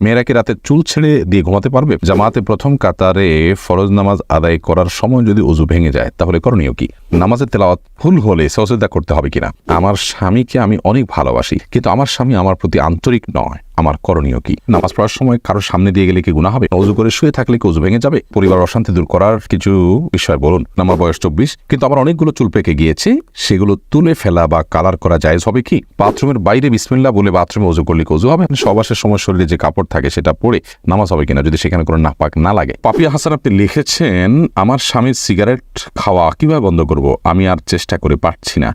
মেয়েরা কি রাতে চুল ছেড়ে দিয়ে ঘুমাতে পারবে? জামাতে প্রথম কাতারে ফরজ নামাজ আদায় করার সময় যদি উজু ভেঙে যায়, তাহলে করণীয় কি? নামাজের তেলাওয়াত ভুল হলে সহযোগিতা করতে হবে কিনা? আমার স্বামীকে আমি অনেক ভালোবাসি, কিন্তু আমার স্বামী আমার প্রতি আন্তরিক নয়। আমার করণীয় কি? নামাজ পড়ার সময় কারোর সামনে দিয়ে গেলে কি গুণা হবে? উজু করে শুয়ে থাকলে কি উজু ভেঙে যাবে? পরিবার অশান্তি দূর করার কিছু বিষয় বলুন। আমার বয়স চব্বিশ, কিন্তু আমার অনেকগুলো চুল পেকে গিয়েছে। সেগুলো তুলে ফেলা বা কালার করা যায় হবে কি? বাথরুমের বাইরে বিসমিল্লা বলে বাথরুমে অজু করলে উজু হবে? সবাসের সময় শরীরে যে কাপড় থাকে সেটা পরে নামাজ হবে কিনা যদি সেখানে কোনো নাপাক না লাগে? পাপিয়া হাসান আপনি লিখেছেন, আমার স্বামীর সিগারেট খাওয়া কীভাবে বন্ধ করব? আমি আর চেষ্টা করে পারছি না।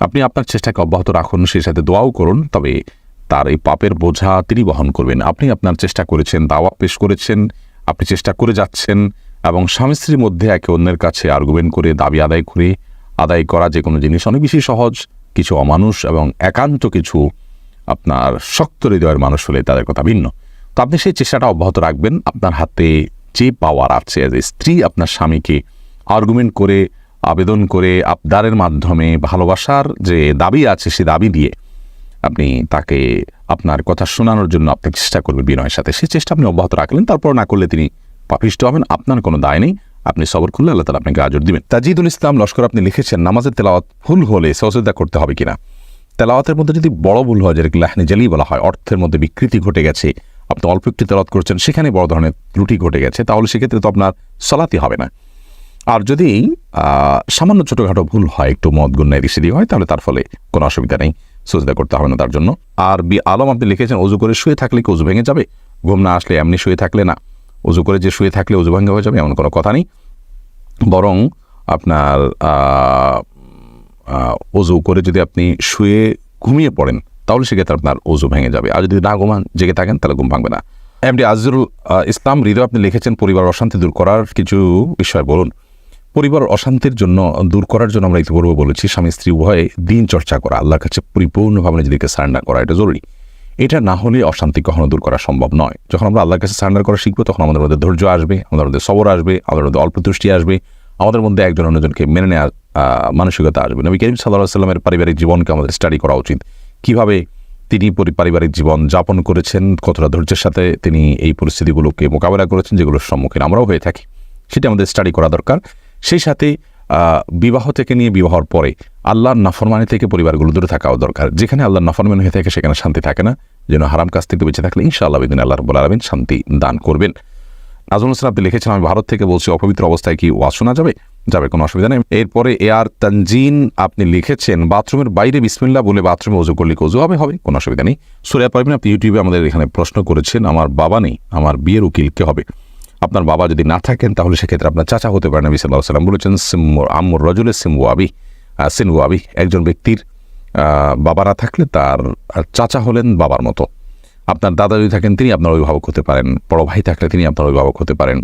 আপনি আপনার চেষ্টাকে অব্যাহত রাখুন, সেই সাথে দোয়াও করুন। তবে তার এই পাপের বোঝা তিনি বহন করবেন। আপনি আপনার চেষ্টা করেছেন দাওয়া পেশ করেছেন, আপনি চেষ্টা করে যাচ্ছেন এবং স্বামী স্ত্রীর মধ্যে একে অন্যের কাছে আর্গুমেন্ট করে দাবি আদায় করে আদায় করা যে কোনো জিনিস অনেক বেশি সহজ, কিছু অমানুষ এবং একান্ত কিছু আপনার শক্ত হৃদয়ের মানুষ হলে তাদের কথা ভিন্ন। তো আপনি সেই চেষ্টাটা অব্যাহত রাখবেন। আপনার হাতে যে পাওয়ার আছে এ স্ত্রী আপনার স্বামীকে আর্গুমেন্ট করে, আবেদন করে, আবদারের মাধ্যমে ভালোবাসার যে দাবি আছে সে দাবি দিয়ে আপনি তাকে আপনার কথা শোনানোর জন্য আপনি চেষ্টা করবেন বিনয়ের সাথে। সেই চেষ্টা আপনি অব্যাহত রাখলেন, তারপর না করলে তিনি পাপিষ্ট হবেন, আপনার কোনো দায় নেই। আপনি সবর করলে আল্লাহ তালা আপনাকে আজর দিবেন। তাজিদুল ইসলাম লস্কর, আপনি লিখেছেন, নামাজের তেলাওয়াত ভুল হলে সহযোগিতা করতে হবে কিনা? তেলাওয়াতের মধ্যে যদি বড় ভুল হয়, যেটাকে লাহনি জালি বলা হয়, অর্থের মধ্যে বিকৃতি ঘটে গেছে, আপনি অল্প একটু তেলাওয়াত করছেন, সেখানে বড় ধরনের ত্রুটি ঘটে গেছে, তাহলে সেক্ষেত্রে তো আপনার সলাতি হবে না। আর যদি সামান্য ছোটোখাটো ভুল হয়, একটু মদ গুন্নায় রিসিদি হয়, তাহলে তার ফলে কোনো অসুবিধা নেই। সজদা করতে হবে না তার জন্য। আর বি আলম আপনি লিখেছেন অজু করে শুয়ে থাকলে কি উজু ভেঙে যাবে? ঘুম না আসলে এমনি শুয়ে থাকলে না। উজু করে যে শুয়ে থাকলে উজু ভেঙে হয়ে যাবে এমন কোনো কথা নেই। বরং আপনার অজু করে যদি আপনি শুয়ে ঘুমিয়ে পড়েন তাহলে সেক্ষেত্রে আপনার অজু ভেঙে যাবে। আর যদি না ঘুমান জেগে থাকেন তাহলে ঘুম ভাঙবে না। এমডি আজিজুল আহ, ইসলাম হৃদয় আপনি লিখেছেন পরিবার অশান্তি দূর করার কিছু বিষয় বলুন। পরিবার অশান্তির জন্য দূর করার জন্য আমরা ইতিপূর্বে বলেছি, স্বামী স্ত্রী উভয়ে দিন চর্চা করা, আল্লাহর কাছে পরিপূর্ণভাবে নিজেদেরকে সারেন্ডার করা, এটা জরুরি। এটা না হলে অশান্তি কখনো দূর করা সম্ভব নয়। যখন আমরা আল্লাহর কাছে সারেন্ডার করা শিখব, তখন আমাদের মধ্যে ধৈর্য আসবে, আমাদের মধ্যে সবর আসবে, আমাদের মধ্যে অল্প তুষ্টি আসবে, আমাদের মধ্যে একজন অন্যজনকে মেনে নেওয়ার মানসিকতা আসবে। নবী করিম সাল্লাহ সাল্লামের পারিবারিক জীবনকে আমাদের স্টাডি করা উচিত। কীভাবে তিনি পরি- পারিবারিক জীবন যাপন করেছেন, কতটা ধৈর্যের সাথে তিনি এই পরিস্থিতিগুলোকে মোকাবেলা করেছেন, যেগুলোর সম্মুখীন আমরাও হয়ে থাকি, সেটা আমাদের স্টাডি করা দরকার। সেই সাথে বিবাহ থেকে নিয়ে বিবাহর পরে আল্লাহর নাফরমানি থেকে পরিবারগুলো দূরে থাকাও দরকার। যেখানে আল্লাহর নাফরমানি হয়ে থাকে সেখানে শান্তি থাকে না। যেন হারাম কাছ থেকে বেঁচে থাকলে ইনশাআল্লাহ বিদিন আল্লাহ রব্বুল আলমিন শান্তি দান করবেন। নাজমুল হোসেন আপনি লিখেছেন, আমি ভারত থেকে বলছি, অপবিত্র অবস্থায় কি ওয়াজ শোনা যাবে? যাবে, কোনো অসুবিধা নেই। এরপরে এ আর তানজিন আপনি লিখেছেন, বাথরুমের বাইরে বিসমিল্লা বলে বাথরুমে উজু করলে উজু হবে? হবে, কোনো অসুবিধা নেই। সুরিয়া পারবেন আপনি ইউটিউবে আমাদের এখানে প্রশ্ন করেছেন, আমার বাবা নেই, আমার বিয়ের উকিল কে হবে? আপনার বাবা যদি না থাকেন, তাহলে সেক্ষেত্রে আপনার চাচা হতে পারেন নবী সাল্লাহ সাল্লাম বলেছেন সিম্মুর আম্মুর রজুলের সিমওয়াবি সিনওয়াবি একজন ব্যক্তির বাবা না থাকলে তার চাচা হলেন বাবার মতো। আপনার দাদা যদি থাকেন, তিনি আপনার অভিভাবক হতে পারেন। বড় ভাই থাকলে তিনি আপনার অভিভাবক হতে পারেন।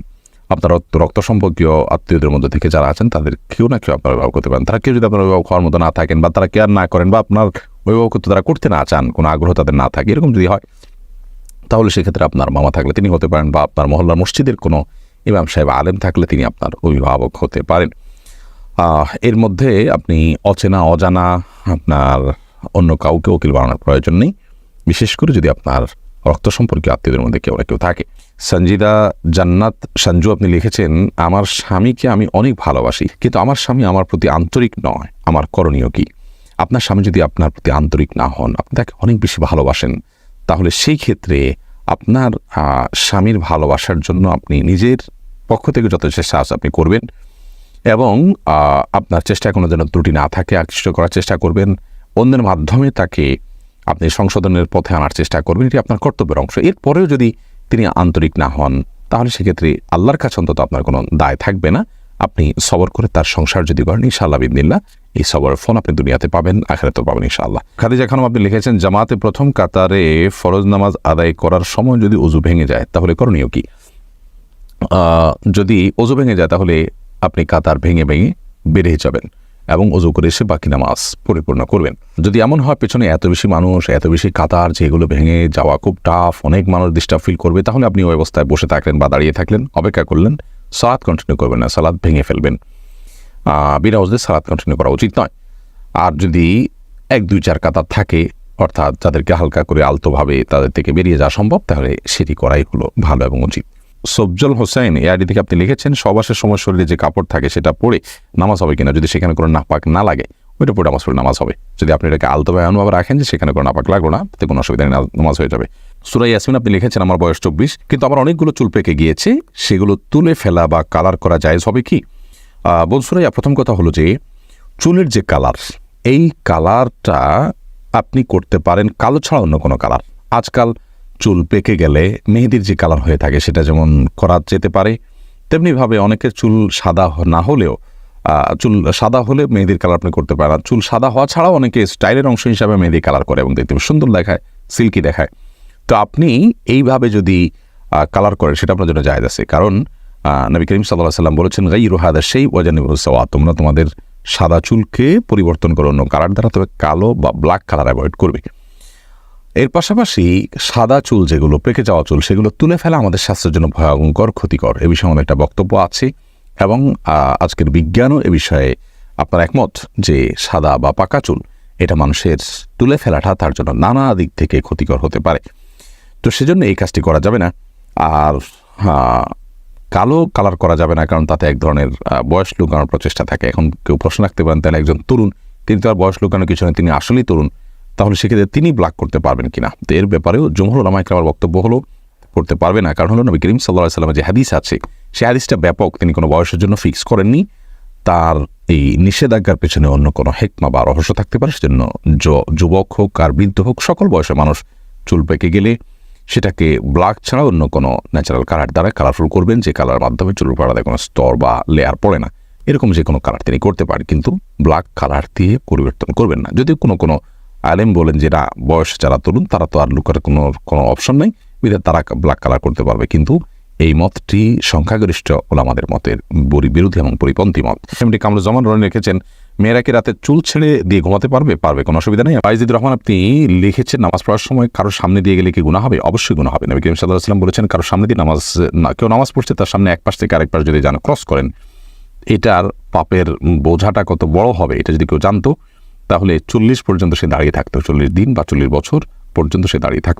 আপনার রক্ত সম্পর্কীয় আত্মীয়দের মধ্যে থেকে যারা আছেন, তাদের কেউ না কেউ আপনার অভিভাবক হতে পারেন। তারা কেউ যদি আপনার অভিভাবক হওয়ার মতো না থাকেন, বা তারা কেয়ার না করেন, বা আপনার অভিভাবকত্ব তারা করতে না চান, কোনো আগ্রহ তাদের না থাকে, এরকম যদি হয় তাহলে সেক্ষেত্রে আপনার মামা থাকলে তিনি হতে পারেন বা আপনার মহল্লার মসজিদের কোনো ইমাম সাহেব আলেম থাকলে তিনি আপনার অভিভাবক হতে পারেন। এর মধ্যে আপনি অচেনা, অজানা, আপনার অন্য কাউকে উকিল বানানোর প্রয়োজন নেই। বিশেষ করে যদি আপনার রক্ত সম্পর্কীয় আত্মীয়দের মধ্যে কেউ না কেউ থাকে। সঞ্জিদা জান্নাত, সঞ্জু আপনি লিখেছেন, আমার স্বামীকে আমি অনেক ভালোবাসি, কিন্তু আমার স্বামী আমার প্রতি আন্তরিক নয়, আমার করণীয় কি? আপনার স্বামী যদি আপনার প্রতি আন্তরিক না হন, আপনি তাকে অনেক বেশি ভালোবাসেন। তাহলে সেই ক্ষেত্রে আপনার স্বামীর ভালোবাসার জন্য আপনি নিজের পক্ষ থেকে যত চেষ্টা আছে আপনি করবেন এবং আপনার চেষ্টায় কোনো যেন ত্রুটি না থাকে, আকৃষ্ট করার চেষ্টা করবেন। অন্যের মাধ্যমে তাকে আপনি সংশোধনের পথে আনার চেষ্টা করবেন, এটি আপনার কর্তব্যের অংশ। এরপরেও যদি তিনি আন্তরিক না হন, তাহলে সেক্ষেত্রে আল্লাহর কাছে অন্তত আপনার কোনো দায় থাকবে না। আপনি সবর করে তার সংসার যদি করেন, ইনশাআল্লাহ বিদিল্লা এই সবর ফোন আপনি দুনিয়াতে পাবেন, আখেরাতেও পাবেন, ইনশাআল্লাহ। খাদিজা খানম আপনি লিখেছেন, জামাতে প্রথম কাতারে ফরজ নামাজ আদায় করার সময় যদি উজু ভেঙে যায়, তাহলে করণীয় কি? যদি অজু ভেঙে যায়, তাহলে আপনি কাতার ভেঙে ভেঙে বেরিয়ে যাবেন এবং অজু করে এসে বাকি নামাজ পরিপূর্ণ করবেন। যদি এমন হয়, পেছনে এত বেশি মানুষ, এত বেশি কাতার যেগুলো ভেঙে যাওয়া খুব টাফ অনেক মানুষ ডিস্টার্ব ফিল করবে, তাহলে আপনি ওই অবস্থায় বসে থাকলেন বা দাঁড়িয়ে থাকলেন, অপেক্ষা করলেন সালাদ কন্টিনিউ করবেন না, সালাদ ভেঙে ফেলবেন। বিনা ওজদের সালাদ কন্টিনিউ করা উচিত নয়। আর যদি এক, দুই, চার কাতার থাকে, অর্থাৎ যাদেরকে হালকা করে আলতোভাবে তাদের থেকে বেরিয়ে যাওয়া সম্ভব, তাহলে সেটি করাই হলো ভালো এবং উচিত। সবজল হোসেন এ আইডি থেকে আপনি লিখেছেন, সবাসের সময় শরীরে যে কাপড় থাকে সেটা পরে নামাজ হবে কিনা, যদি সেখানে কোনো নাপাক না লাগে, ওইটা পরে নামাজ পড়ে নামাজ হবে। যদি আপনি এটাকে আলতোভাবে অনুভাবে রাখেন যে সেখানে কোনো নাপাক লাগল না, তাতে কোনো অসুবিধা নেই, নামাজ হয়ে যাবে। সুরাই ইয়াসমিন আপনি লিখেছেন আমার বয়স চব্বিশ, কিন্তু আমার অনেকগুলো চুল পেকে গিয়েছে, সেগুলো তুলে ফেলা বা কালার করা জায়েজ হবে কি? বোন সুরাইয়া, প্রথম কথা হলো যে, চুলের যে কালার এই কালারটা আপনি করতে পারেন কালো ছাড়া অন্য কোনো কালার আজকাল চুল পেকে গেলে মেহেদির যে কালার হয়ে থাকে, সেটা যেমন করা যেতে পারে, তেমনিভাবে অনেকের চুল সাদা না হলেও চুল সাদা হলে মেহেদির কালার আপনি করতে পারেন। চুল সাদা হওয়া ছাড়াও অনেকে স্টাইলের অংশ হিসাবে মেহেদি কালার করে এবং দেখতে সুন্দর দেখায় সিল্কি দেখায়। তো আপনি এইভাবে যদি কালার করেন, সেটা আপনার জন্য জায়জ আছে। কারণ নবী করিম সাল্লাহ সাল্লাম বলেছেন গাই রোহাদা সেই ওয়াজানিবুসওয়া তোমরা তোমাদের সাদা চুলকে পরিবর্তন করো, অন্য কালার দ্বারা, তবে কালো বা ব্ল্যাক কালার অ্যাভয়েড করবে। এর পাশাপাশি সাদা চুল যেগুলো, পেকে যাওয়া চুল, সেগুলো তুলে ফেলা আমাদের স্বাস্থ্যের জন্য ভয়ঙ্কর, ক্ষতিকর। এ বিষয়ে আমাদের একটা বক্তব্য আছে এবং আজকের বিজ্ঞানও এ বিষয়ে আপনার একমত যে সাদা বা পাকা চুল, এটা মানুষের তুলে ফেলাটা তার জন্য নানা দিক থেকে ক্ষতিকর হতে পারে। তো সেজন্য এই কাজটি করা যাবে না। আর কালো কালার করা যাবে না, কারণ তাতে এক ধরনের বয়স লুকানোর প্রচেষ্টা থাকে। এখন কেউ প্রশ্ন রাখতে পারেন, তাহলে একজন তরুণ, তিনি তো আর বয়স লুকানোর কিছু নেই তিনি আসলেই তরুণ, তাহলে সেক্ষেত্রে তিনি ব্লাক করতে পারবেন কিনা? তো এর ব্যাপারেও জমহুল আমার বক্তব্য হলো করতে পারবে না। কারণ হলো নবী করিম সাল্লাহ সাল্লামের যে হাদিস আছে, সেই হাদিসটা ব্যাপক। তিনি কোনো বয়সের জন্য ফিক্স করেননি। তার এই নিষেধাজ্ঞার পেছনে অন্য কোনো হেকমা বা রহস্য থাকতে পারে। সেজন্য যুবক হোক আর বৃদ্ধ হোক, সকল বয়সের মানুষ চুল পেকে গেলে সেটাকে ব্ল্যাক ছাড়া অন্য কোনো ন্যাচারাল কালার দ্বারা কালারফুল করবেন, যে কালার মাধ্যমে চুল পাড়াতে কোনো স্তর বা লেয়ার পড়ে না। এরকম যে কোনো কালার তিনি করতে পারেন, কিন্তু ব্ল্যাক কালার দিয়ে পরিবর্তন করবেন না। যদিও কোনো কোনো আলেম বলেন যে না, বয়স যারা তরুণ, তারা তো আর লুকার কোনো কোনো অপশন নেই, বিধায় তারা ব্ল্যাক কালার করতে পারবে। কিন্তু এই মতটি সংখ্যাগরিষ্ঠ ওলামাদের মতের বরি- বিরোধী এবং পরিপন্থী মত। এমনি কামরুজ্জামান রনি লিখেছেন মেয়েরা কি রাতে চুল ছেড়ে দিয়ে ঘুমাতে পারবে? পারবে, কোনো অসুবিধা নেই। বাইজিদুর রহমান, আপনি লিখেছেন নামাজ পড়ার সময় কারোর সামনে দিয়ে গেলে কি গুণা হবে? অবশ্যই গুণা হবে। নবী করিম সাল্লাহ সাল্লাম বলেছেন, কারোর সামনে দিয়ে নামাজ না, কেউ নামাজ পড়ছে, তার সামনে এক পাশ থেকে আরেক পাশ যদি যান ক্রস করেন, এটার পাপের বোঝাটা কত বড় হবে, এটা যদি কেউ জানতো, তাহলে চল্লিশ পর্যন্ত সে দাঁড়িয়ে থাকতো। চল্লিশ দিন বা চল্লিশ বছর পর্যন্ত সে দাঁড়িয়ে থাকতো।